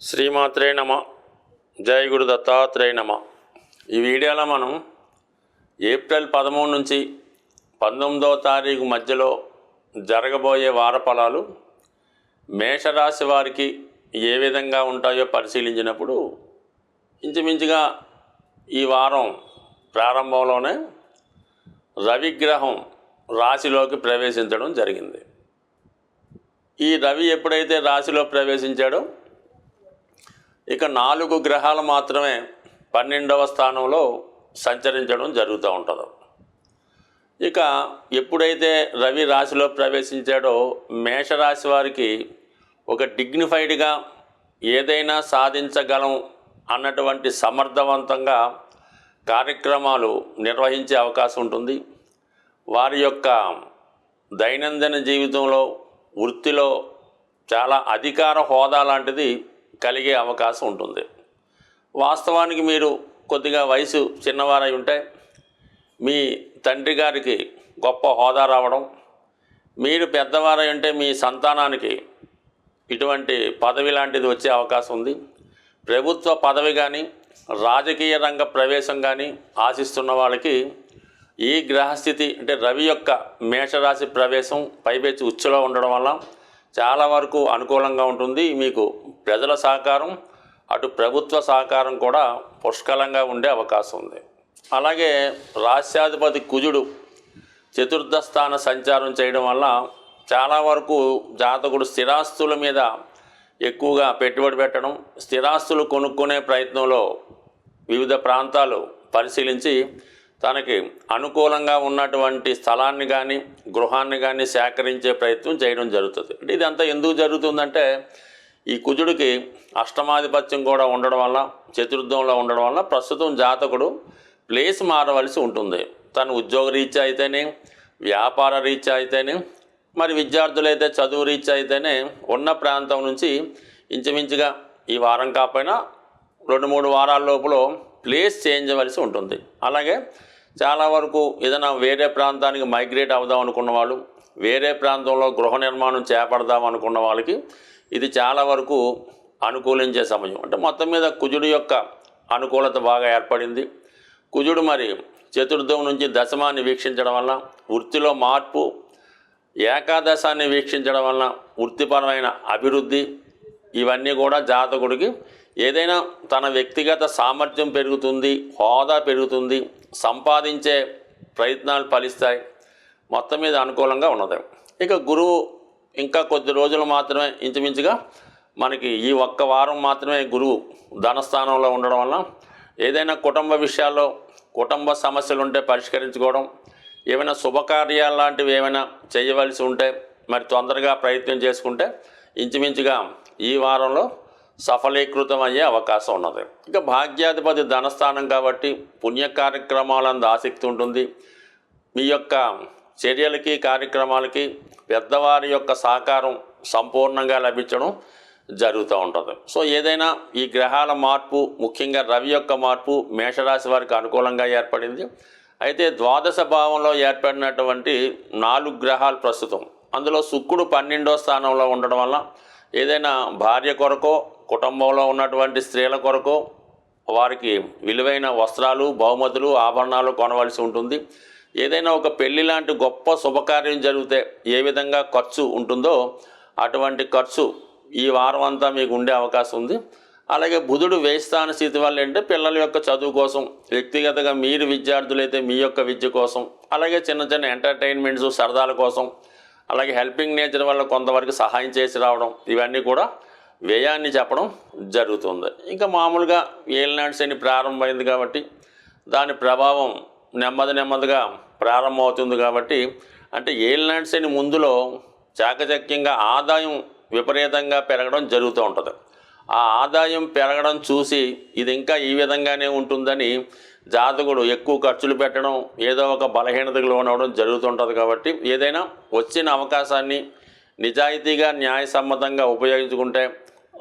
శ్రీమాత్రే నమ జయ గురు దత్తాత్రేయ నమ. ఈ వీడియోలో మనం ఏప్రిల్ పదమూడు నుంచి పంతొమ్మిదవ తారీఖు మధ్యలో జరగబోయే వారఫలాలు మేషరాశి వారికి ఏ విధంగా ఉంటాయో పరిశీలించినప్పుడు ఇంచుమించుగా ఈ వారం ప్రారంభంలోనే రవిగ్రహం రాశిలోకి ప్రవేశించడం జరిగింది. ఈ రవి ఎప్పుడైతే రాశిలో ప్రవేశించాడో ఇక నాలుగు గ్రహాలు మాత్రమే పన్నెండవ స్థానంలో సంచరించడం జరుగుతూ ఉంటుంది. ఇక ఎప్పుడైతే రవి రాశిలో ప్రవేశించాడో మేషరాశి వారికి ఒక డిగ్నిఫైడ్గా ఏదైనా సాధించగలం అన్నటువంటి సమర్థవంతంగా కార్యక్రమాలు నిర్వహించే అవకాశం ఉంటుంది. వారి యొక్క దైనందిన జీవితంలో వృత్తిలో చాలా అధికార హోదా లాంటిది కలిగే అవకాశం ఉంటుంది. వాస్తవానికి మీరు కొద్దిగా వయసు చిన్నవారై ఉంటే మీ తండ్రి గారికి గొప్ప హోదా రావడం మీరు పెద్దవారై ఉంటే మీ సంతానానికి ఇటువంటి పదవి లాంటిది వచ్చే అవకాశం ఉంది. ప్రభుత్వ పదవి కానీ రాజకీయ రంగ ప్రవేశం కానీ ఆశిస్తున్న వాళ్ళకి ఈ గ్రహస్థితి అంటే రవి యొక్క మేషరాశి ప్రవేశం పైపెచ్చి ఉచ్చులో ఉండడం వల్ల చాలా వరకు అనుకూలంగా ఉంటుంది. మీకు ప్రజల సహకారం అటు ప్రభుత్వ సహకారం కూడా పుష్కలంగా ఉండే అవకాశం ఉంది. అలాగే రాష్ట్రాధిపతి కుజుడు చతుర్థ స్థాన సంచారం చేయడం వల్ల చాలా వరకు జాతకుడు స్థిరాస్తుల మీద ఎక్కువగా పెట్టుబడి పెట్టడం స్థిరాస్తులు కొనుక్కునే ప్రయత్నంలో వివిధ ప్రాంతాలు పరిశీలించి తనకి అనుకూలంగా ఉన్నటువంటి స్థలాన్ని కానీ గృహాన్ని కానీ సేకరించే ప్రయత్నం చేయడం జరుగుతుంది. అంటే ఇదంతా ఎందుకు జరుగుతుందంటే ఈ కుజుడికి అష్టమాధిపత్యం కూడా ఉండడం వల్ల చతుర్థంలో ఉండడం వల్ల ప్రస్తుతం జాతకుడు ప్లేస్ మారవలసి ఉంటుంది. తను ఉద్యోగ రీత్యా అయితేనే వ్యాపార రీత్యా అయితేనే మరి విద్యార్థులైతే చదువు రీత్యా అయితేనే ఉన్న ప్రాంతం నుంచి ఇంచుమించుగా ఈ వారం కాకపోయినా రెండు మూడు వారాల లోపల ప్లేస్ చేయించవలసి ఉంటుంది. అలాగే చాలా వరకు ఏదైనా వేరే ప్రాంతానికి మైగ్రేట్ అవుదాం అనుకున్న వాళ్ళు వేరే ప్రాంతంలో గృహ నిర్మాణం చేపడదాం అనుకున్న వాళ్ళకి ఇది చాలా వరకు అనుకూలించే సమయం. అంటే మొత్తం మీద కుజుడు యొక్క అనుకూలత బాగా ఏర్పడింది. కుజుడు మరి చతుర్థం నుంచి దశమాన్ని వీక్షించడం వల్ల వృత్తిలో మార్పు ఏకాదశాన్ని వీక్షించడం వల్ల వృత్తిపరమైన అభివృద్ధి ఇవన్నీ కూడా జాతకుడికి ఏదైనా తన వ్యక్తిగత సామర్థ్యం పెరుగుతుంది హోదా పెరుగుతుంది సంపాదించే ప్రయత్నాలు ఫలిస్తాయి. మొత్తం మీద అనుకూలంగా ఉన్నది. ఇక గురువు ఇంకా కొద్ది రోజులు మాత్రమే ఇంచుమించుగా మనకి ఈ ఒక్క వారం మాత్రమే గురువు ధనస్థానంలో ఉండడం వల్ల ఏదైనా కుటుంబ విషయాల్లో కుటుంబ సమస్యలు ఉంటే పరిష్కరించుకోవడం ఏమైనా శుభకార్యాలు లాంటివి ఏమైనా చేయవలసి ఉంటే మరి తొందరగా ప్రయత్నం చేసుకుంటే ఇంచుమించుగా ఈ వారంలో సఫలీకృతం అయ్యే అవకాశం ఉన్నది. ఇక భాగ్యాధిపతి ధనస్థానం కాబట్టి పుణ్య కార్యక్రమాలందు ఆసక్తి ఉంటుంది. మీ యొక్క చర్యలకి కార్యక్రమాలకి పెద్దవారి యొక్క సహకారం సంపూర్ణంగా లభించడం జరుగుతూ ఉంటుంది. సో ఏదైనా ఈ గ్రహాల మార్పు ముఖ్యంగా రవి యొక్క మార్పు మేషరాశి వారికి అనుకూలంగా ఏర్పడింది. అయితే ద్వాదశ భావంలో ఏర్పడినటువంటి నాలుగు గ్రహాలు ప్రస్తుతం. అందులో శుక్రుడు పన్నెండో స్థానంలో ఉండడం వల్ల ఏదైనా భార్య కొరకో కుటుంబంలో ఉన్నటువంటి స్త్రీల కొరకు వారికి విలువైన వస్త్రాలు బహుమతులు ఆభరణాలు కొనవలసి ఉంటుంది. ఏదైనా ఒక పెళ్ళి లాంటి గొప్ప శుభకార్యం జరిగితే ఏ విధంగా ఖర్చు ఉంటుందో అటువంటి ఖర్చు ఈ వారం అంతా మీకు ఉండే అవకాశం ఉంది. అలాగే బుధుడు వేస్తాన స్థితి వల్ల ఏంటంటే పిల్లల యొక్క చదువు కోసం వ్యక్తిగతంగా మీరు విద్యార్థులైతే మీ యొక్క విద్య కోసం అలాగే చిన్న చిన్న ఎంటర్టైన్మెంట్స్ సరదాల కోసం అలాగే హెల్పింగ్ నేచర్ వల్ల కొంతవరకు సహాయం చేసి రావడం ఇవన్నీ కూడా వ్యయాన్ని చెప్పడం జరుగుతుంది. ఇంకా మామూలుగా ఏలినాడు శని ప్రారంభమైంది కాబట్టి దాని ప్రభావం నెమ్మది నెమ్మదిగా ప్రారంభమవుతుంది కాబట్టి అంటే ఏలినాడు శని ముందులో చాకచక్యంగా ఆదాయం విపరీతంగా పెరగడం జరుగుతూ ఉంటుంది. ఆ ఆదాయం పెరగడం చూసి ఇది ఇంకా ఈ విధంగానే ఉంటుందని జాతకుడు ఎక్కువ ఖర్చులు పెట్టడం ఏదో ఒక బలహీనతకు లోనవడం జరుగుతుంటుంది కాబట్టి ఏదైనా వచ్చిన అవకాశాన్ని నిజాయితీగా న్యాయసమ్మతంగా ఉపయోగించుకుంటే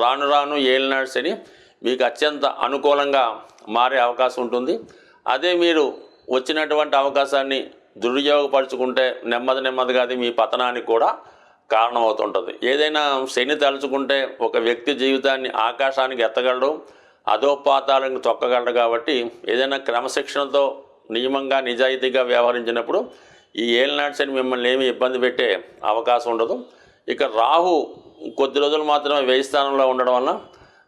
రాను రాను ఏలినాడు శని మీకు అత్యంత అనుకూలంగా మారే అవకాశం ఉంటుంది. అదే మీరు వచ్చినటువంటి అవకాశాన్ని దుర్వినియోగపరుచుకుంటే నెమ్మది నెమ్మదిగా అది మీ పతనానికి కూడా కారణమవుతుంటుంది. ఏదైనా శని తలుచుకుంటే ఒక వ్యక్తి జీవితాన్ని ఆకాశానికి ఎత్తగలడు అధోపాతాలను తొక్కగలడు కాబట్టి ఏదైనా క్రమశిక్షణతో నియమంగా నిజాయితీగా వ్యవహరించినప్పుడు ఈ ఏలినాటి శని మిమ్మల్ని ఏమీ ఇబ్బంది పెట్టే అవకాశం ఉండదు. ఇక రాహు కొద్ది రోజులు మాత్రమే వేయి స్థానంలో ఉండడం వల్ల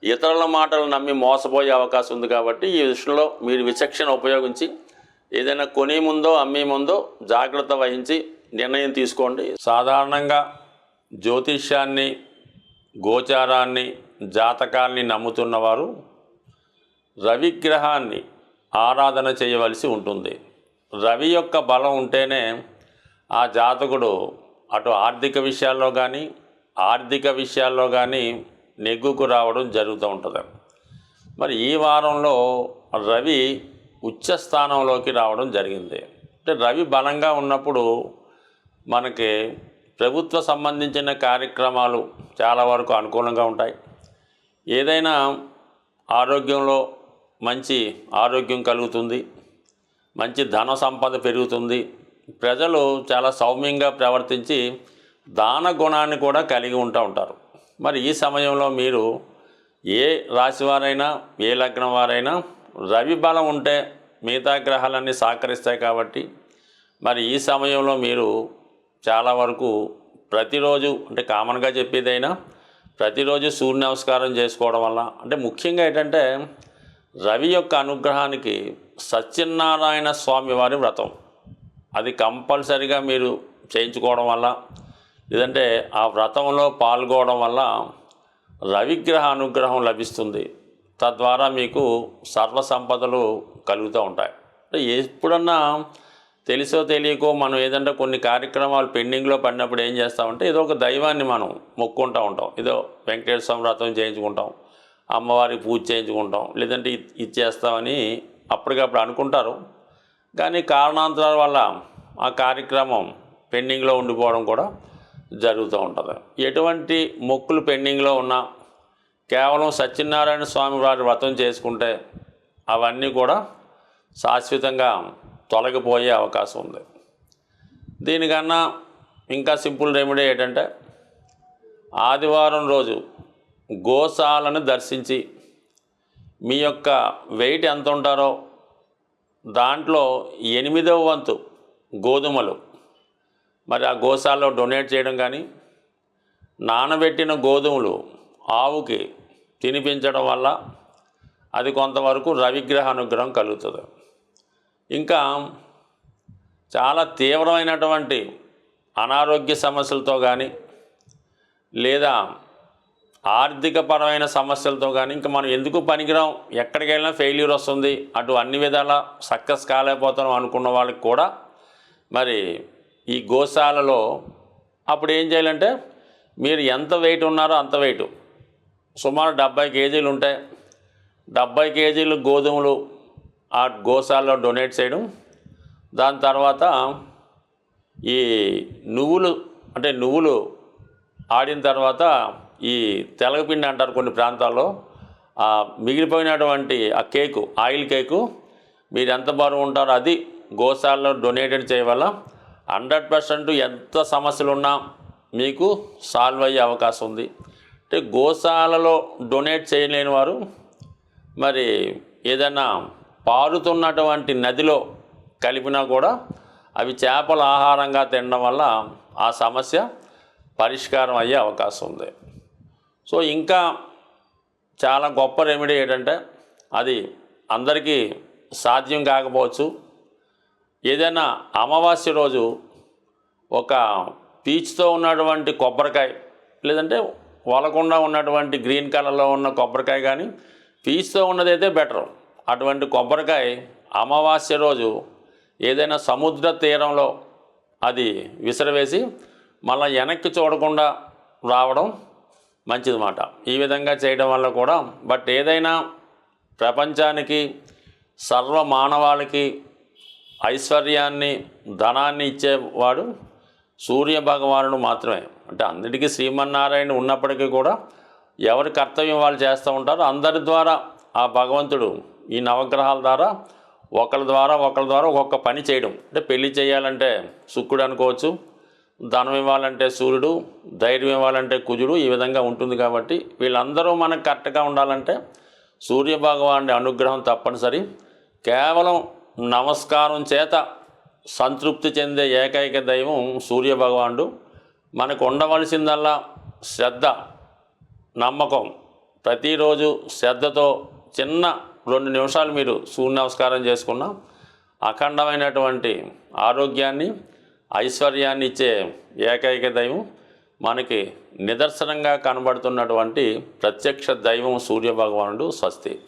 ఇతరుల మాటలు నమ్మి మోసపోయే అవకాశం ఉంది కాబట్టి ఈ విషయంలో మీరు విచక్షణ ఉపయోగించి ఏదైనా కొనే ముందో అమ్మే ముందో జాగ్రత్త వహించి నిర్ణయం తీసుకోండి. సాధారణంగా జ్యోతిష్యాన్ని గోచారాన్ని జాతకాల్ని నమ్ముతున్నవారు రవిగ్రహాన్ని ఆరాధన చేయవలసి ఉంటుంది. రవి యొక్క బలం ఉంటేనే ఆ జాతకుడు అటు ఆర్థిక విషయాల్లో కానీ ఆర్థిక విషయాల్లో కానీ నెగ్గుకు రావడం జరుగుతూ ఉంటుంది. మరి ఈ వారంలో రవి ఉచ్చ స్థానంలోకి రావడం జరిగింది. అంటే రవి బలంగా ఉన్నప్పుడు మనకి ప్రభుత్వ సంబంధించిన కార్యక్రమాలు చాలా వరకు అనుకూలంగా ఉంటాయి. ఏదైనా ఆరోగ్యంలో మంచి ఆరోగ్యం కలుగుతుంది. మంచి ధన సంపద పెరుగుతుంది. ప్రజలు చాలా సౌమ్యంగా ప్రవర్తించి దాన గుణాన్ని కూడా కలిగి ఉంటూ ఉంటారు. మరి ఈ సమయంలో మీరు ఏ రాశి వారైనా ఏ లగ్నం వారైనా రవి బలం ఉంటే మిగతా గ్రహాలన్నీ సహకరిస్తాయి కాబట్టి మరి ఈ సమయంలో మీరు చాలా వరకు ప్రతిరోజు అంటే కామన్గా చెప్పేదైనా ప్రతిరోజు సూర్య నమస్కారం చేసుకోవడం వల్ల అంటే ముఖ్యంగా ఏంటంటే రవి యొక్క అనుగ్రహానికి సత్యనారాయణ స్వామి వారి వ్రతం. అది కంపల్సరిగా మీరు చేయించుకోవడం వల్ల లేదంటే ఆ వ్రతంలో పాల్గొనడం వల్ల రవిగ్రహ అనుగ్రహం లభిస్తుంది. తద్వారా మీకు సర్వ సంపదలు కలుగుతూ ఉంటాయి. ఎప్పుడన్నా తెలిసో తెలియకో మనం ఏదంటే కొన్ని కార్యక్రమాలు పెండింగ్లో పడినప్పుడు ఏం చేస్తామంటే ఏదో ఒక దైవాన్ని మనం మొక్కుంటూ ఉంటాం. ఏదో వెంకటేశ్వర స్వామి వ్రతం చేయించుకుంటాం. అమ్మవారికి పూజ చేయించుకుంటాం. లేదంటే ఇది ఇచ్చేస్తామని అప్పటికప్పుడు అనుకుంటారు. కానీ కారణాంతరాల వల్ల ఆ కార్యక్రమం పెండింగ్లో ఉండిపోవడం కూడా జరుగుతూ ఉంటుంది. ఎటువంటి మొక్కులు పెండింగ్లో ఉన్నా కేవలం సత్యనారాయణ స్వామి వారి వ్రతం చేసుకుంటే అవన్నీ కూడా శాశ్వతంగా తొలగిపోయే అవకాశం ఉంది. దీనికన్నా ఇంకా సింపుల్ రెమెడీ ఏంటంటే ఆదివారం రోజు గోశాలను దర్శించి మీ యొక్క వెయిట్ ఎంత ఉంటారో దాంట్లో ఎనిమిదవ వంతు గోధుమలు మరి ఆ గోశాలలో డొనేట్ చేయడం కానీ నానబెట్టిన గోధుమలు ఆవుకి తినిపించడం వల్ల అది కొంతవరకు రవిగ్రహ అనుగ్రహం కలుగుతుంది. ఇంకా చాలా తీవ్రమైనటువంటి అనారోగ్య సమస్యలతో కానీ లేదా ఆర్థికపరమైన సమస్యలతో కానీ ఇంకా మనం ఎందుకు పనికిరాం ఎక్కడికి వెళ్ళినా ఫెయిల్యూర్ వస్తుంది అటు అన్ని విధాలా సక్సెస్ కాలేకపోతాం అనుకున్న వాళ్ళకి కూడా మరి ఈ గోశాలలో అప్పుడు ఏం చేయాలంటే మీరు ఎంత వెయిట్ ఉన్నారో అంత వెయిట్ సుమారు డెబ్బై కేజీలు ఉంటాయి. డెబ్బై కేజీలు గోధుమలు ఆ గోశాలలో డొనేట్ చేయడం. దాని తర్వాత ఈ నువ్వులు అంటే నువ్వులు ఆడిన తర్వాత ఈ తెలగపిండి అంటారు కొన్ని ప్రాంతాల్లో. ఆ మిగిలిపోయినటువంటి ఆ కేకు ఆయిల్ కేకు మీరు ఎంత బరువు ఉంటారో అది గోశాలలో డొనేటెడ్ చేయవల్ల హండ్రెడ్ పర్సెంట్ ఎంత సమస్యలు ఉన్నా మీకు సాల్వ్ అయ్యే అవకాశం ఉంది. అంటే గోశాలలో డొనేట్ చేయలేని వారు మరి ఏదైనా పారుతున్నటువంటి నదిలో కలిపినా కూడా అవి చేపల ఆహారంగా తినడం వల్ల ఆ సమస్య పరిష్కారం అయ్యే అవకాశం ఉంది. సో ఇంకా చాలా గొప్ప రెమెడీ ఏంటంటే అది అందరికీ సాధ్యం కాకపోవచ్చు. ఏదైనా అమావాస్య రోజు ఒక పీచుతో ఉన్నటువంటి కొబ్బరికాయ లేదంటే వలకుండా ఉన్నటువంటి గ్రీన్ కలర్లో ఉన్న కొబ్బరికాయ కానీ పీచుతో ఉన్నదైతే బెటర్. అటువంటి కొబ్బరికాయ అమావాస్య రోజు ఏదైనా సముద్ర తీరంలో అది విసిరవేసి మళ్ళీ వెనక్కి చూడకుండా రావడం మంచిదన్నమాట. ఈ విధంగా చేయడం వల్ల కూడా బట్ ఏదైనా ప్రపంచానికి సర్వ మానవాళికి ఐశ్వర్యాన్ని ధనాన్ని ఇచ్చేవాడు సూర్య భగవానుడు మాత్రమే. అంటే అందరికీ శ్రీమన్నారాయణ ఉన్నప్పటికీ కూడా ఎవరి కర్తవ్యం వాళ్ళు చేస్తూ ఉంటారో అందరి ద్వారా ఆ భగవంతుడు ఈ నవగ్రహాల ద్వారా ఒకరి ద్వారా ఒకరి ద్వారా ఒక్కొక్క పని చేయడం. అంటే పెళ్ళి చేయాలంటే శుక్రుడు అనుకోవచ్చు ధనం ఇవ్వాలంటే సూర్యుడు ధైర్యం ఇవ్వాలంటే కుజుడు ఈ విధంగా ఉంటుంది కాబట్టి వీళ్ళందరూ మనకు కరెక్ట్గా ఉండాలంటే సూర్య భగవానుడి అనుగ్రహం తప్పనిసరి. కేవలం నమస్కారం చేత సంతృప్తి చెందే ఏకైక దైవం సూర్య భగవానుడు మనకు ఉండవలసిందల్లా శ్రద్ధ నమ్మకం. ప్రతిరోజు శ్రద్ధతో చిన్న రెండు నిమిషాలు మీరు సూర్య నమస్కారం చేసుకున్న అఖండమైనటువంటి ఆరోగ్యాన్ని ఐశ్వర్యాన్ని ఇచ్చే ఏకైక దైవం మనకి నిదర్శనంగా కనబడుతున్నటువంటి ప్రత్యక్ష దైవం సూర్య భగవానుడు స్వస్తి.